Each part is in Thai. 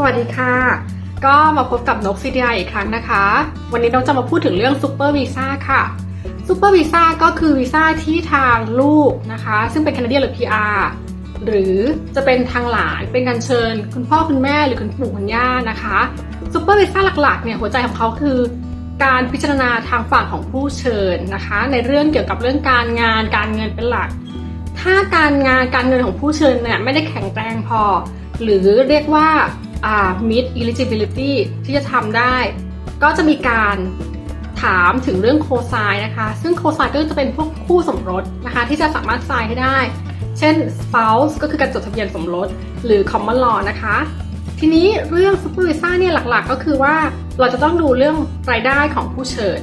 สวัสดีค่ะ ก็มาพบกับนก CDI อีกครั้งนะคะ วันนี้นกจะมาพูดถึงเรื่องซูเปอร์วีซ่าค่ะซูเปอร์วีซ่าก็คือวีซ่าที่ทางลูกนะคะ ซึ่งเป็นแคนาเดียนหรือ PR หรือจะเป็นทางหลานเป็นการเชิญ คุณพ่อคุณแม่หรือคุณปู่คุณย่านะคะซูเปอร์วีซ่าหลักๆเนี่ยหัวใจของเขาคือ การพิจารณาทางฝั่งของผู้เชิญนะคะ ในเรื่องเกี่ยวกับเรื่องการงานการเงินเป็นหลัก ถ้าการงานการเงินของผู้เชิญเนี่ยไม่ได้แข็งแรงพอ หรือเรียกว่า อ่า meet eligibility ที่จะทำได้ ก็จะมีการถามถึงเรื่องโคไซน์นะคะ ซึ่งโคไซน์ก็จะเป็นพวกคู่สมรสนะคะ ที่จะสามารถไซน์ให้ได้ เช่น spouse ก็คือการจดทะเบียนสมรส หรือ common law นะคะ ทีนี้เรื่อง super visa เนี่ยหลักๆ ก็คือว่าเราจะต้องดูเรื่องรายได้ของผู้เชิญ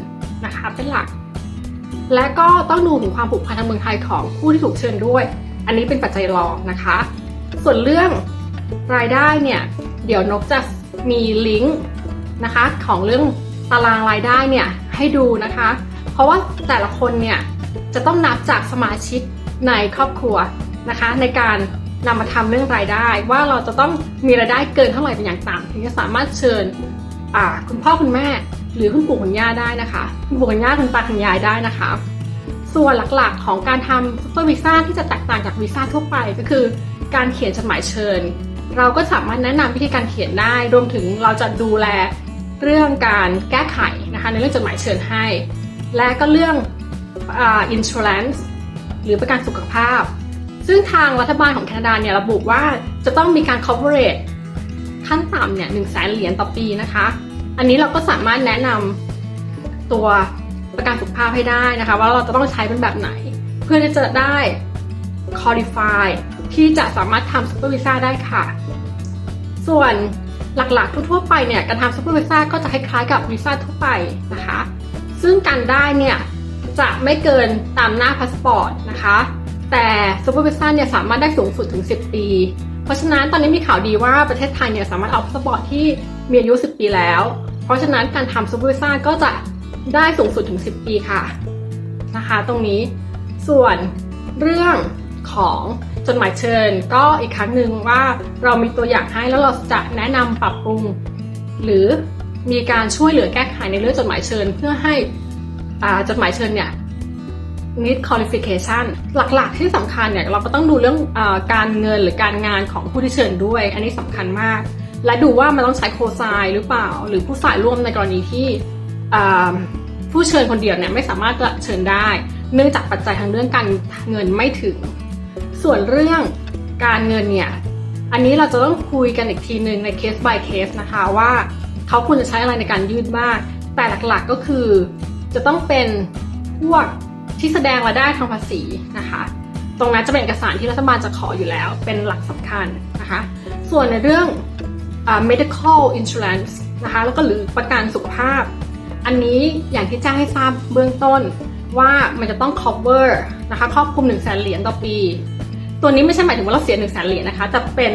นะคะเป็นหลัก และก็ต้องดูถึงความผูกพันทางเมืองไทยของผู้ที่ถูกเชิญด้วย อันนี้เป็นปัจจัยรองนะคะ ส่วนเรื่องรายได้เนี่ย เดี๋ยวนกจะมีลิงก์นะคะ ของเรื่องตารางรายได้เนี่ยให้ดูนะคะ เพราะว่าแต่ละคนเนี่ยจะต้องนับจากสมาชิกในครอบครัวนะคะ ในการนำมาทำเรื่องรายได้ ว่าเราจะต้องมีรายได้เกินเท่าไหร่เป็นอย่างต่ำถึงจะสามารถเชิญคุณพ่อคุณแม่ หรือคุณปู่คุณย่าได้นะคะ คุณปู่คุณย่าคุณตาคุณยายได้นะคะ ส่วนหลักๆของการทำซูเปอร์วีซ่าที่จะแตกต่างจากวีซ่าทั่วไปก็คือ การเขียนจดหมายเชิญ เราก็สามารถแนะนำวิธีการเขียนได้ รวมถึงเราจะดูแลเรื่องการแก้ไขนะคะในเรื่องจดหมายเชิญให้ และก็เรื่องอ่า insurance หรือประกันสุขภาพ ซึ่งทางรัฐบาลของแคนาดาเนี่ยระบุว่าจะต้องมีการ coverage ขั้นต่ำเนี่ยหนึ่งแสนเหรียญต่อปีนะคะ อันนี้เราก็สามารถแนะนำตัวประกันสุขภาพให้ได้นะคะ ว่าเราจะต้องใช้เป็นแบบไหน เพื่อที่จะได้ qualify ที่จะสามารถทำซูเปอร์วีซ่าได้ค่ะ ส่วนหลักๆทั่วๆไปเนี่ยการทำซูเปอร์วีซ่าก็จะคล้ายๆกับวีซ่าทั่วไปนะคะ ซึ่งการได้เนี่ยจะไม่เกินตามหน้าพาสปอร์ตนะคะ แต่ซูเปอร์วีซ่าเนี่ยสามารถได้สูงสุดถึง 10 ปี เพราะฉะนั้นตอนนี้มีข่าวดีว่าประเทศไทยเนี่ยสามารถเอาพาสปอร์ตที่มีอายุ 10 ปีแล้ว เพราะฉะนั้นการทำซูเปอร์วีซ่าก็จะได้สูงสุดถึง 10 ปีค่ะนะคะ ตรงนี้ส่วนเรื่อง ของจดหมายเชิญ ก็อีกครั้งหนึ่งว่าเรามีตัวอย่างให้แล้วเราจะแนะนำปรับปรุง หรือมีการช่วยเหลือแก้ไขในเรื่องจดหมายเชิญ เพื่อให้จดหมายเชิญเนี่ย need qualification หลักๆที่สำคัญเนี่ยเราก็ต้องดูเรื่องอการเงินหรือการงานของผู้ที่เชิญด้วย อันนี้สำคัญมาก และดูว่ามันต้องใช้โคไซหรือเปล่า หรือผู้สายร่วมในกรณีที่ผู้เชิญคนเดียวเนี่ยไม่สามารถจะเชิญได้ เนื่องจากปัจจัยทางเรื่องการเงินไม่ถึง ส่วนเรื่องการเงินเนี่ย อันนี้เราจะต้องคุยกันอีกทีหนึ่งในเคส by เคสนะคะว่าเขาควรจะใช้อะไรในการยื่นบ้างแต่หลักๆก็คือจะต้องเป็นพวกที่แสดงรายได้ทางภาษีนะคะ ตรงนั้นจะเป็นเอกสารที่รัฐบาลจะขออยู่แล้ว เป็นหลักสำคัญนะคะ ส่วนในเรื่อง medical insurance นะคะ แล้วก็หรือประกันสุขภาพ อันนี้อย่างที่แจ้งให้ทราบเบื้องต้นว่ามันจะต้อง cover นะคะ ครอบคลุม1นึ่งแสนเหรียญต่อปี ตัวนี้ไม่ใช่หมายถึงว่าเราเสีย1นึ่งแสนเหรียญนะคะแต่เป็น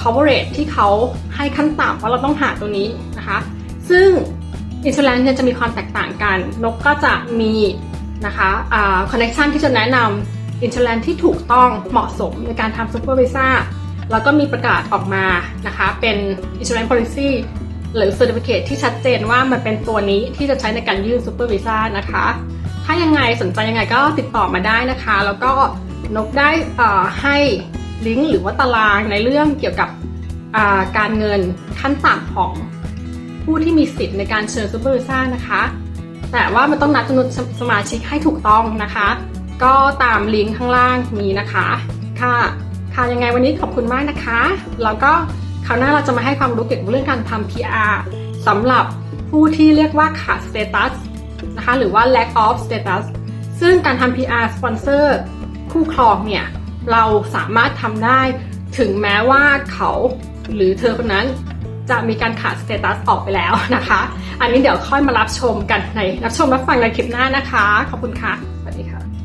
coverage ที่เขาให้ขั้นต่ำว่าเราต้องหาตัวนี้นะคะ ซึ่ง insurance เนี่ยจะมีความแตกต่างกัน นกก็จะมีนะคะอ่า connection ที่จะแนะนำ insurance ที่ถูกต้องเหมาะสมในการทำ super visa แล้วก็มีประกาศออกมานะคะ เป็น insurance policy หรือ certificate ที่ชัดเจนว่ามันเป็นตัวนี้ที่จะใช้ในการยื่น super visa นะคะ ถ้ายังไงสนใจยังไงก็ติดต่อมาได้นะคะ แล้วก็ นกได้ให้ลิงก์หรือว่าตารางในเรื่องเกี่ยวกับการเงินขั้นต่ำของผู้ที่มีสิทธิ์ในการเชิญซูเปอร์ซ่านะคะ แต่ว่ามันต้องนัดจำนวนสมาชิกให้ถูกต้องนะคะ ก็ตามลิงก์ข้างล่างนี้นะคะ ค่ะ ค่ะยังไงวันนี้ขอบคุณมากนะคะ แล้วก็คราวหน้าเราจะมาให้ความรู้เกี่ยวกับเรื่องการทำ PR สำหรับผู้ที่เรียกว่าขาด status นะคะ หรือว่า lack of status ซึ่งการทำ PR sponsor คู่ครองเนี่ยเราสามารถทำได้ถึงแม้ว่าเขาหรือเธอคนนั้นจะมีการขาดสเตตัสออกไปแล้วนะคะ อันนี้เดี๋ยวค่อยมารับชมกันในรับชมรับฟังในคลิปหน้านะคะ ขอบคุณค่ะ สวัสดีค่ะ